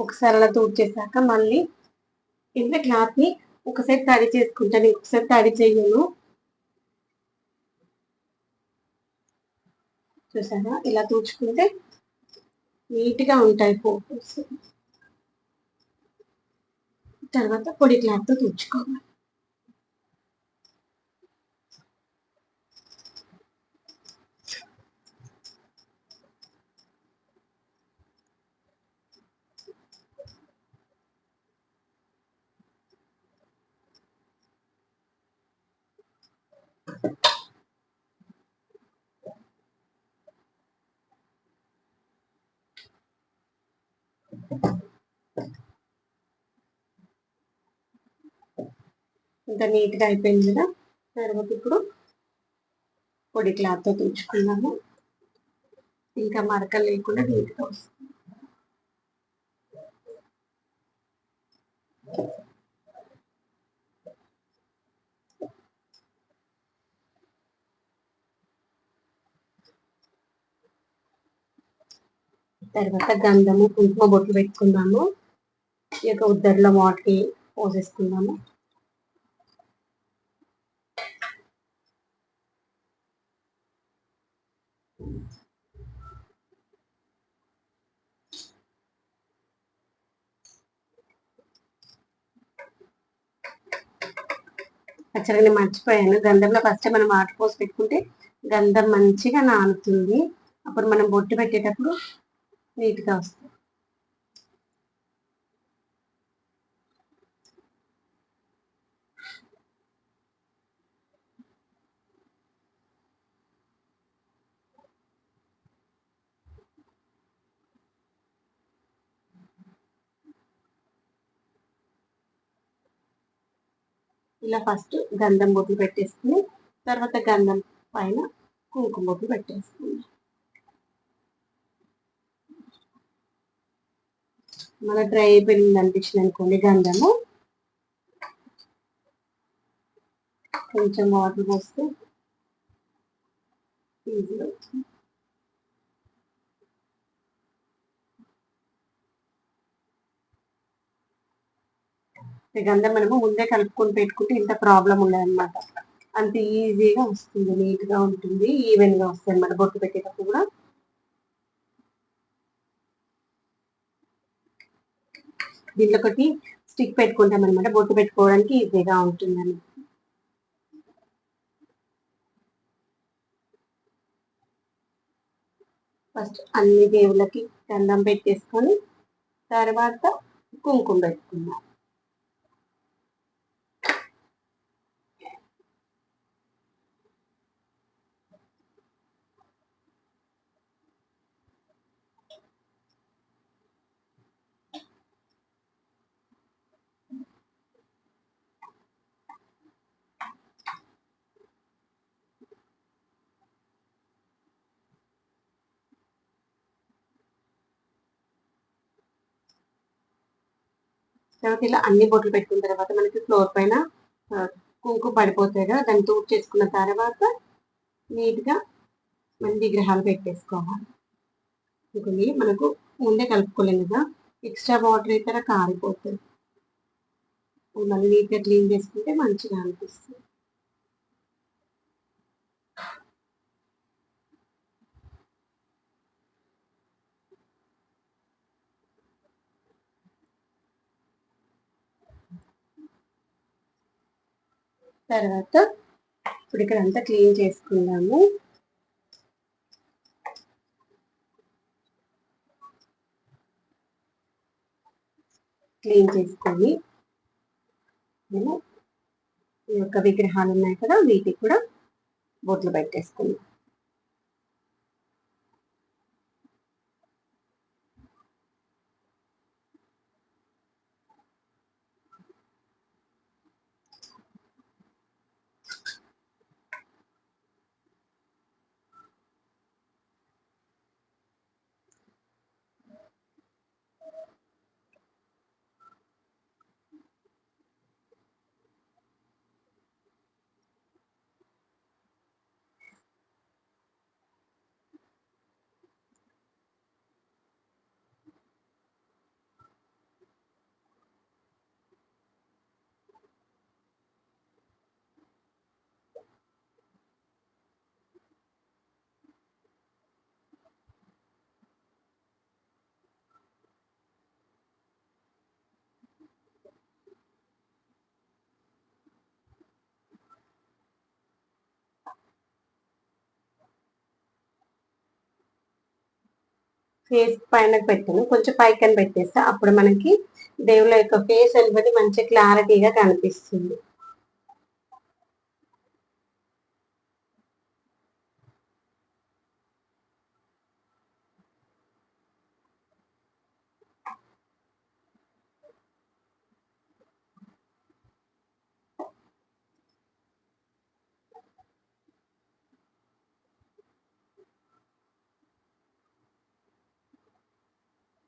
ఒకసారి అలా తూడ్చేసాక మళ్ళీ ఇంత క్లాత్ని ఒకసారి తడి చేసుకుంటాను ఇంకొకసారి తడి చేయను. చూసారా? ఇలా తూచుకుంటే నీట్గా ఉంటాయి ఫోటోస్ తర్వాత పొడి క్లాత్తో తుడుచుకోవాలి. ఇంత నీట్గా అయిపోయింది కదా? తర్వాత ఇప్పుడు పొడి క్లాత్తో తుడుచుకున్నాము ఇంకా మరకలు లేకుండా నీట్గా వస్తుంది. తర్వాత గంధము కుంకుమ బొట్లు పెట్టుకున్నాము ఈ యొక్క ఉద్దరిలో వాటికి పోసేసుకున్నాము యాక్చువల్గా నేను మర్చిపోయాను. గంధంలో ఫస్ట్ మనం వాటర్ పోసి పెట్టుకుంటే గంధం మంచిగా నానుతుంది. అప్పుడు మనం బొట్టు పెట్టేటప్పుడు నీట్గా వస్తుంది ఇలా ఫస్ట్ గంధం బొట్లు పెట్టేసుకుని తర్వాత గంధం పైన కుంకుమ బొట్లు పెట్టేసుకుని మన డ్రై అయిపోయింది అనిపించింది అనుకోండి గంధము. కొంచెం వాటర్ పోస్తే ఈజీ అవుతుంది. గంధం మనము ముందే కలుపుకొని పెట్టుకుంటే ఇంత ప్రాబ్లం ఉండదన్నమాట. అంత ఈజీగా వస్తుంది నీట్గా ఉంటుంది ఈవెన్గా వస్తుంది అనమాట బొట్టు పెట్టేటప్పుడు కూడా దీంట్లో ఒకటి స్టిక్ పెట్టుకుంటాం అనమాట బొట్టు పెట్టుకోవడానికి ఈజీగా ఉంటుందని ఫస్ట్ అన్ని దేవుళ్ళకి గంధం పెట్టేసుకొని తర్వాత కుంకుమ పెట్టుకున్నాం తర్వాత ఇలా అన్ని బొట్లు పెట్టుకున్న తర్వాత మనకి ఫ్లోర్ పైన కుంకు కుంకుమ పడిపోతాయి కదా దాన్ని తూపు చేసుకున్న తర్వాత నీట్గా మన విగ్రహాలు పెట్టేసుకోవాలి. ఇంకొన్ని మనకు ముందే కలుపుకోలేము కదా ఎక్స్ట్రా వాటర్ అయితే కారిపోతుంది మళ్ళీ నీట్గా క్లీన్ చేసుకుంటే మంచిగా అనిపిస్తుంది. తర్వాత ఇప్పుడు ఇక్కడ అంతా క్లీన్ చేసుకుందాము. క్లీన్ చేసుకొని నేను ఈ యొక్క విగ్రహాలు ఉన్నాయి కదా వీటికి కూడా బొట్లు పెట్టేసుకుందాం. ఫేస్ పైన పెట్టాను. కొంచెం పైకని పెట్టేస్తే. అప్పుడు మనకి దేవుళ్ళ యొక్క ఫేస్ అని మంచి క్లారిటీగా కనిపిస్తుంది.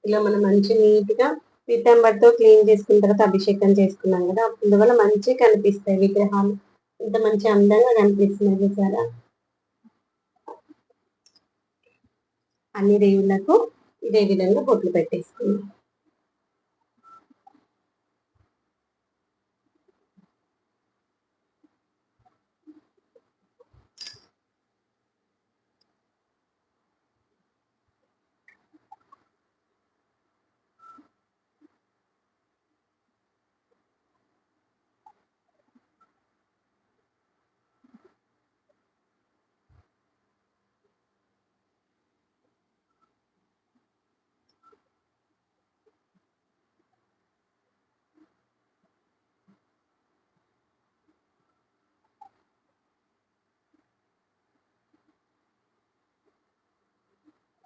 ఇలా మనం మంచి నీట్గా పీతాంబర్తో క్లీన్ చేసుకున్న తర్వాత అభిషేకం చేసుకున్నాం కదా అందువల్ల మంచిగా కనిపిస్తాయి విగ్రహాలు. ఇంత మంచి అందంగా కనిపిస్తున్నాయి చూసారా? అన్ని దేవుళ్ళకు ఇదే విధంగా బొట్లు పెట్టేసుకున్నాం.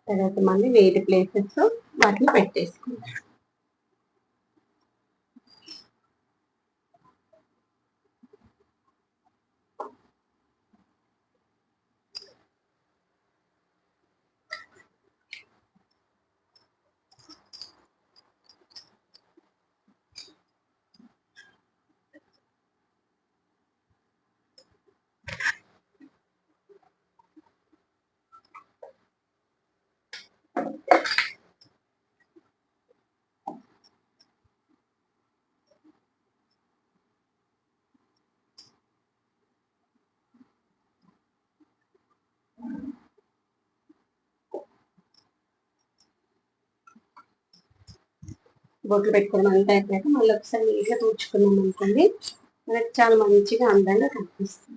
తర్వాత మళ్ళీ వేరే ప్లేసెస్ వాటిని పెట్టేసుకుంటాం. బొట్లు పెట్టుకోవడం అంతా అయిపోయాక మళ్ళీ ఒకసారి నీట్గా తూర్చుకున్నాం అనుకోండి. మనకి చాలా మంచిగా అందంగా కనిపిస్తుంది.